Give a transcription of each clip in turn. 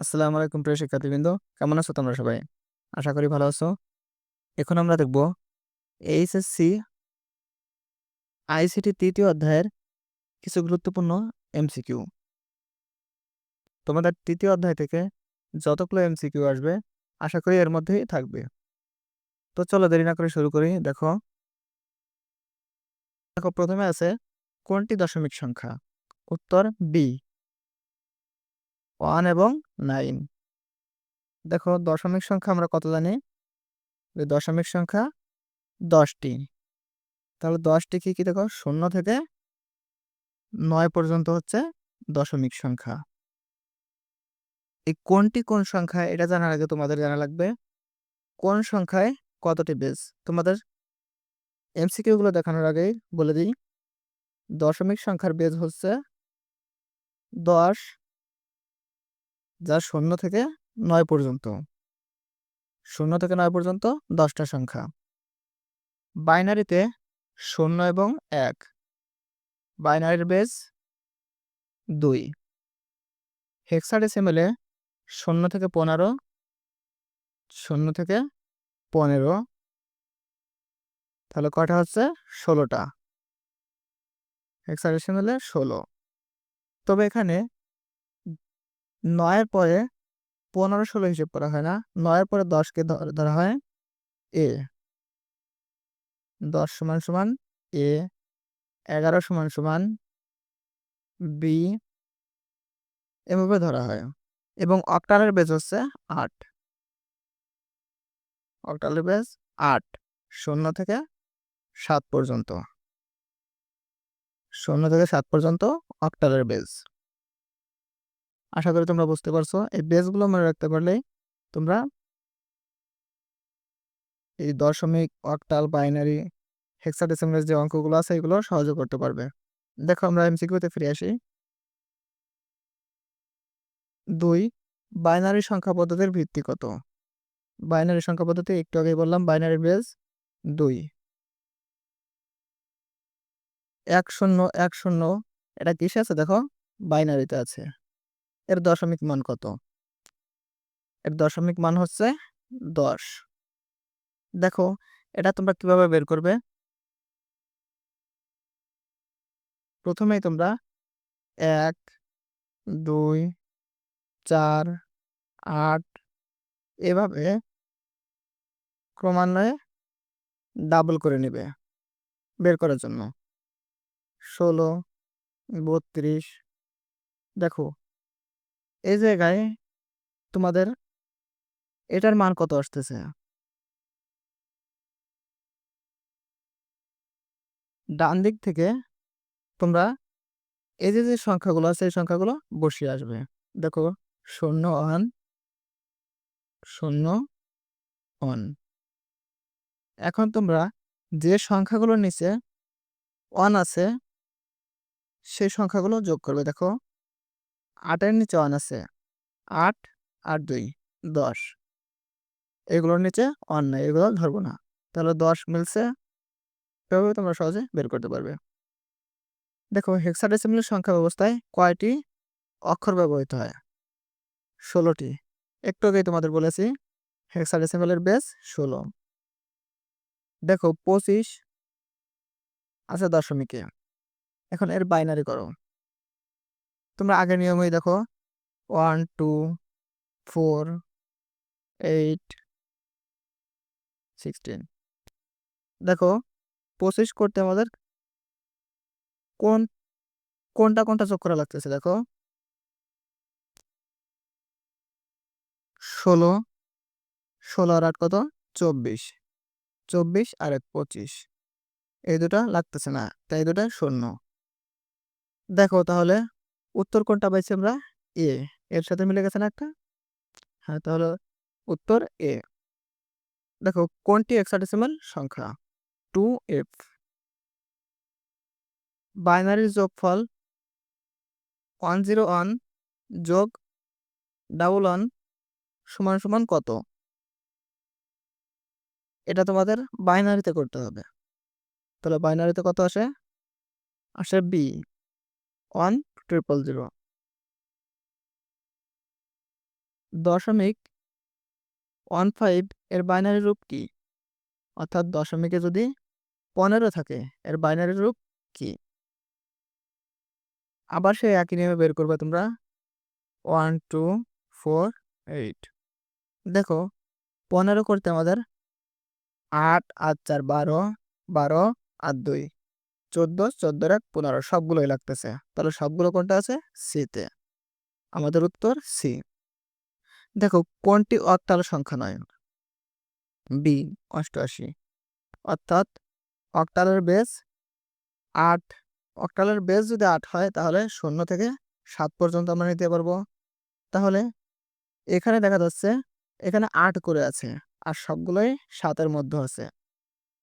আসসালামু আলাইকুম প্রিয় শিক্ষার্থীবৃন্দ, কেমন আছো তোমরা সবাই? আশা করি ভালো আছো। এখন আমরা দেখব এইচএসসি আইসিটি তৃতীয় অধ্যায়ের কিছু গুরুত্বপূর্ণ এমসিকিউ। তোমাদের তৃতীয় অধ্যায় থেকে যতগুলো এমসিকিউ আসবে, আশা করি এর মধ্যেই থাকবে। তো চলো দেরি না করে শুরু করি, দেখো। দেখো, প্রথমে আছে কোনটি দশমিক সংখ্যা? উত্তর বি। ওয়ান এবং নাইন। দেখো দশমিক সংখ্যা আমরা কত জানি? দশমিক সংখ্যা দশটি। তাহলে দশটি কি কি দেখো? শূন্য থেকে নয় পর্যন্ত হচ্ছে দশমিক সংখ্যা। এই কোনটি কোন সংখ্যা এটা জানার আগে তোমাদের জানা লাগবে। কোন সংখ্যায় কতটি বেজ তোমাদের এমসিকিউগুলো দেখানোর আগেই বলে দিই। দশমিক সংখ্যার বেজ হচ্ছে দশ যা শূন্য থেকে নয় পর্যন্ত। শূন্য থেকে নয় পর্যন্ত দশটা সংখ্যা। বাইনারিতে শূন্য এবং এক। বাইনারির বেজ দুই। হেক্সাডেসিমেলে শূন্য থেকে পনেরো, শূন্য থেকে পনেরো। তাহলে কয়টা হচ্ছে? ষোলোটা। হেক্সাডেসিমেলে ষোলো। তবে এখানে নয়ের পরে পনেরো ষোলো হিসেব করা হয় না। নয়ের পরে দশকে ধরা হয় এ। দশ সমান সমান এ। এগারো সমান সমান বি। এভাবে ধরা হয়। এবং অক্টালের বেজ হচ্ছে আট। অক্টালের বেজ আট। শূন্য থেকে সাত পর্যন্ত। শূন্য থেকে সাত পর্যন্ত অক্টালের বেজ। আশা করি তোমরা বুঝতে পারছ। এই বেসগুলো মনে রাখতে পারলে তোমরা এই দশমিক অক্টাল বাইনারি হেক্সাডেসিমালের যে অঙ্কগুলো আছে, এগুলো সহজে করতে পারবে। দেখো আমরা এমসিকিউতে ফিরে আসি। দুই বাইনারি সংখ্যা পদ্ধতির ভিত্তি কত? বাইনারি সংখ্যা পদ্ধতি একটু আগেই বললাম বাইনারি বেস দুই। এক শূন্য এক শূন্য, এটা কিসে আছে? দেখো বাইনারিতে আছে। এর দশমিক মান কত? এর দশমিক মান হচ্ছে দশ। দেখো, এটা তোমরা কীভাবে বের করবে? প্রথমেই তোমরা এক, দুই, চার, আট, এভাবে ক্রমান্বয়ে ডাবল করে নেবে বের করার জন্য। ষোলো, বত্রিশ, দেখো এই জায়গায় তোমাদের এটার মান কত আসতেছে? ডান দিক থেকে তোমরা এই যে যে সংখ্যাগুলো আছে, এই সংখ্যাগুলো বসিয়ে আসবে। দেখো, শূন্য ওয়ান শূন্য ওয়ান। এখন তোমরা যে সংখ্যাগুলোর নিচে ওয়ান আছে, সেই সংখ্যাগুলো যোগ করবে। দেখো আটের নিচে ওয়ান আছে। আট আর দুই, দশ। এগুলোর নিচে ওয়ান নাই, এগুলো ধরবো না। তাহলে দশ মিলছে, এভাবে তোমরা সহজে বের করতে পারবে। দেখো হেক্সাডেসিমাল সংখ্যা ব্যবস্থায় কয়টি অক্ষর ব্যবহৃত হয়? ষোলোটি। একটু আগেই তোমাদের বলেছি হেক্সাডেসিমালের বেস ষোলো। দেখো, পঁচিশ আছে দশমিকে। এখন এর বাইনারি করো। তোমরা আগের নিয়মেই দেখো one two four eight sixteen দেখো পঁচিশ করতে আমাদের কোন, কোনটা কোনটা যোগ করা লাগতেছে দেখো। ষোলো ষোলো আর আট কত? চব্বিশ। চব্বিশ আর এক পঁচিশ। এই দুটা লাগতেছে না, তাই দুটা শূন্য। দেখো তাহলে উত্তর কোনটা পাইছি আমরা? এ এর সাথে মিলে গেছে না একটা? হ্যাঁ তাহলে উত্তর এ দেখো, কোনটি এক্সাডেসিমাল সংখ্যা? টু এফ বাইনারির যোগফল ওয়ান জিরো ওয়ান যোগ ডাবল ওয়ান সমান সমান কত? এটা তোমাদের বাইনারিতে করতে হবে। তাহলে বাইনারিতে কত আসে? আসে বি ওয়ান ট্রিপল জিরো দশমিক ওয়ান ফাইভ এর বাইনারি রূপ কি? অর্থাৎ দশমিকে যদি পনেরো থাকে, এর বাইনারি রূপ কি? আবার সেই একই নিয়মে বের করবে তোমরা ওয়ান টু ফোর এইট দেখো, পনেরো করতে আমাদের আট আট, চার, বারো বারো আর দুই। চোদ্দ চোদ্দোর এক পনেরো, সবগুলোই লাগতেছে। তাহলে সবগুলো কোনটা আছে? সিতে আমাদের উত্তর সি। দেখো, কোনটি অক্টাল সংখ্যা নয়? বি, অষ্টআশি। অর্থাৎ অক্টালের বেস আট। অক্টালের বেস যদি আট হয়, তাহলে শূন্য থেকে সাত পর্যন্ত আমরা নিতে পারব। তাহলে এখানে দেখা যাচ্ছে, এখানে আট করে আছে, আর সবগুলোই সাতের মধ্যে আছে।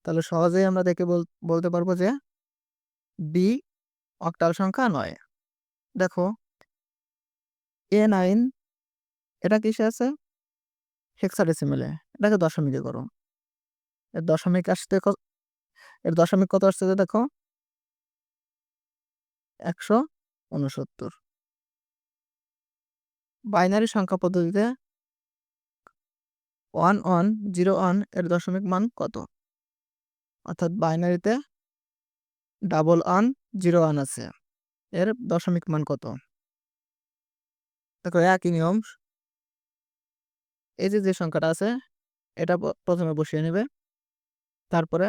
তাহলে সহজেই আমরা দেখে বলতে পারব যে বি অক্টাল সংখ্যা নয়। দেখো। এ নাইন, এটা কিসে আছে? হেক্সাডেসিমেলে। এটাকে দশমিকে করো। এর দশমিক আসতে এর দশমিক কত আসছে দেখো? একশো উনসত্তর। বাইনারি সংখ্যা পদ্ধতিতে ওয়ান ওয়ান জিরো ওয়ানের দশমিক মান কত? অর্থাৎ বাইনারিতে ডাবল ওয়ান, জিরো ওয়ান আছে। এর দশমিক মান কত? দেখো, একই নিয়ম। এই যে যে সংখ্যাটা আছে, এটা প্রথমে বসিয়ে নেবে। তারপরে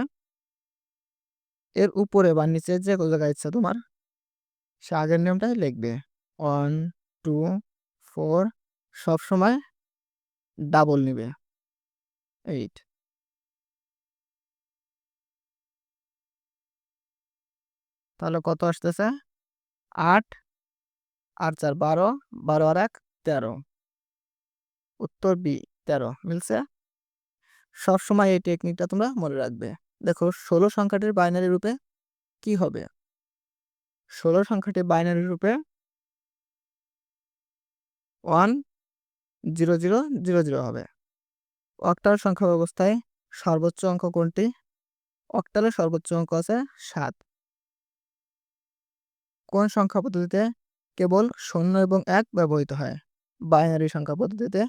এর উপরে বা নিচে যে জায়গায় ইচ্ছা তোমার, সে আগের নিয়মটাই লিখবে। ওয়ান, টু, ফোর, সবসময় ডাবল নিবে। এইট। তাহলে কত আসতেছে? আট, আর চার বারো বারো আর এক, তেরো। উত্তর বি, তেরো, মিলছে? সবসময় এই টেকনিকটা তোমরা মনে রাখবে। দেখো, ষোলো সংখ্যাটির বাইনারি রূপে কি হবে? ষোলো সংখ্যাটি বাইনারি রূপে one zero zero zero zero হবে। অক্টাল সংখ্যা ব্যবস্থায় সর্বোচ্চ অঙ্ক কোনটি? অক্টালের সর্বোচ্চ অঙ্ক আছে সাত। কোন সংখ্যা পদ্ধতিতে কেবল শূন্য এবং এক ব্যবহৃত হয়? বাইনারি সংখ্যা পদ্ধতিতে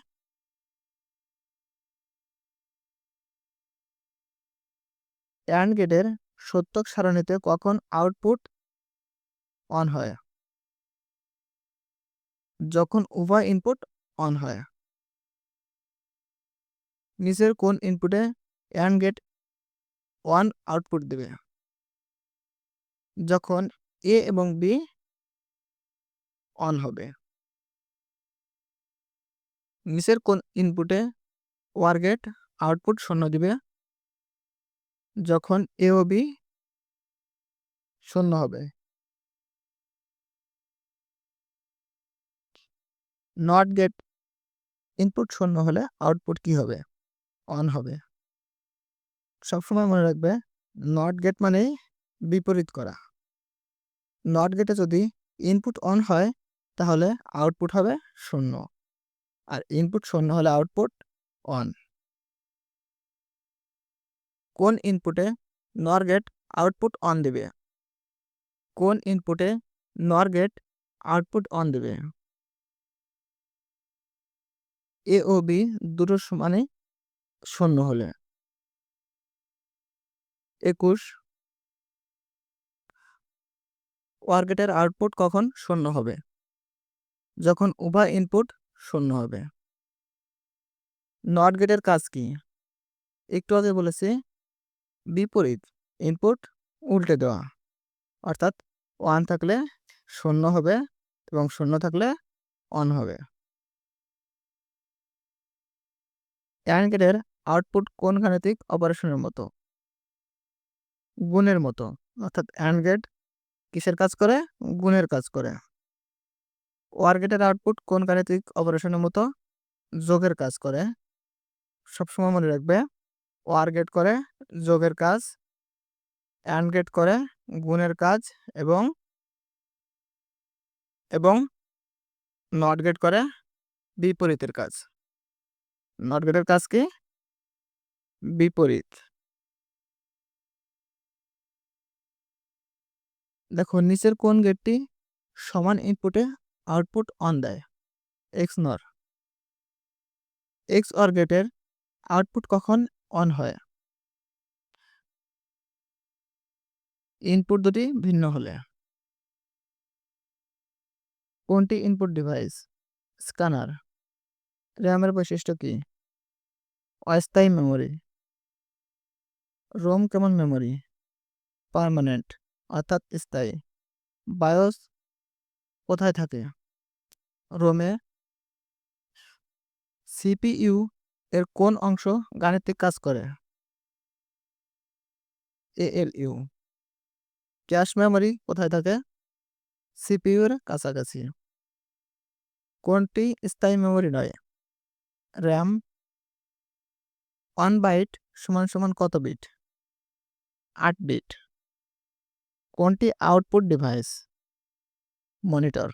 অ্যান্ড গেটের সত্যক সারণীতে কখন আউটপুট অন হয়? যখন উভয় ইনপুট অন হয়। নিচের কোন ইনপুটে অ্যান্ড গেট ওয়ান আউটপুট দেবে? যখন এ এবং বি অন হবে। নিচের কোন ইনপুটে ওয়ার গেট আউটপুট শূন্য দিবে? যখন এ ও বি শূন্য হবে। নট গেট ইনপুট শূন্য হলে আউটপুট কি হবে? অন হবে। সবসময় মনে রাখবে নট গেট মানে বিপরীত করা। নট গেটে যদি ইনপুট অন হয়, তাহলে আউটপুট হবে শূন্য। আর ইনপুট শূন্য হলে আউটপুট অন কোন ইনপুটে নর গেট আউটপুট অন দেবে? কোন ইনপুটে নর গেট আউটপুট অন দেবে? এ ও বি দুটো সমানে শূন্য হলে। একুশ ওয়ার্গেটের আউটপুট কখন শূন্য হবে? যখন উভয় ইনপুট শূন্য হবে। নট গেটের কাজ কি? একটু আগে বলেছি, বিপরীত ইনপুট উল্টে দেওয়া, অর্থাৎ ওয়ান থাকলে শূন্য হবে এবং শূন্য থাকলে অন হবে। অ্যান্ড গেটের আউটপুট কোন গাণিতিক অপারেশনের মতো? গুণের মতো, অর্থাৎ অ্যান্ড গেট কিসের কাজ করে? গুণের কাজ করে। ওয়ার গেটের আউটপুট কোন গাণিতিক অপারেশনের মতো? যোগের কাজ করে। সবসময় মনে রাখবে ওয়ার গেট করে, যোগের কাজ অ্যান্ড গেট করে, গুণের কাজ এবং এবং নট গেট করে, বিপরীতের কাজ। নট গেটের কাজ কি? বিপরীত। দেখো নিচের কোন গেটটি সমান ইনপুটে আউটপুট অন দেয়? এক্স নর। এক্স অর গেটের আউটপুট কখন অন হয়? ইনপুট দুটি ভিন্ন হলে। কোনটি ইনপুট ডিভাইস স্ক্যানার র্যামের বৈশিষ্ট্য কি? অস্থায়ী মেমোরি রোম কেমন মেমোরি পার্মানেন্ট অর্থাৎ স্থায়ী। বায়োস কোথায় থাকে? রোমে। সিপিইউ এর কোন অংশ গাণিতিক কাজ করে? এএলইউ। ক্যাশ মেমোরি কোথায় থাকে? সিপিইউ এর কাছাকাছি। কোনটি স্থায়ী মেমোরি নয়? র্যাম। ওয়ান বাইট সমান সমান কত বিট? আট বিট। কোনটি আউটপুট ডিভাইস মনিটর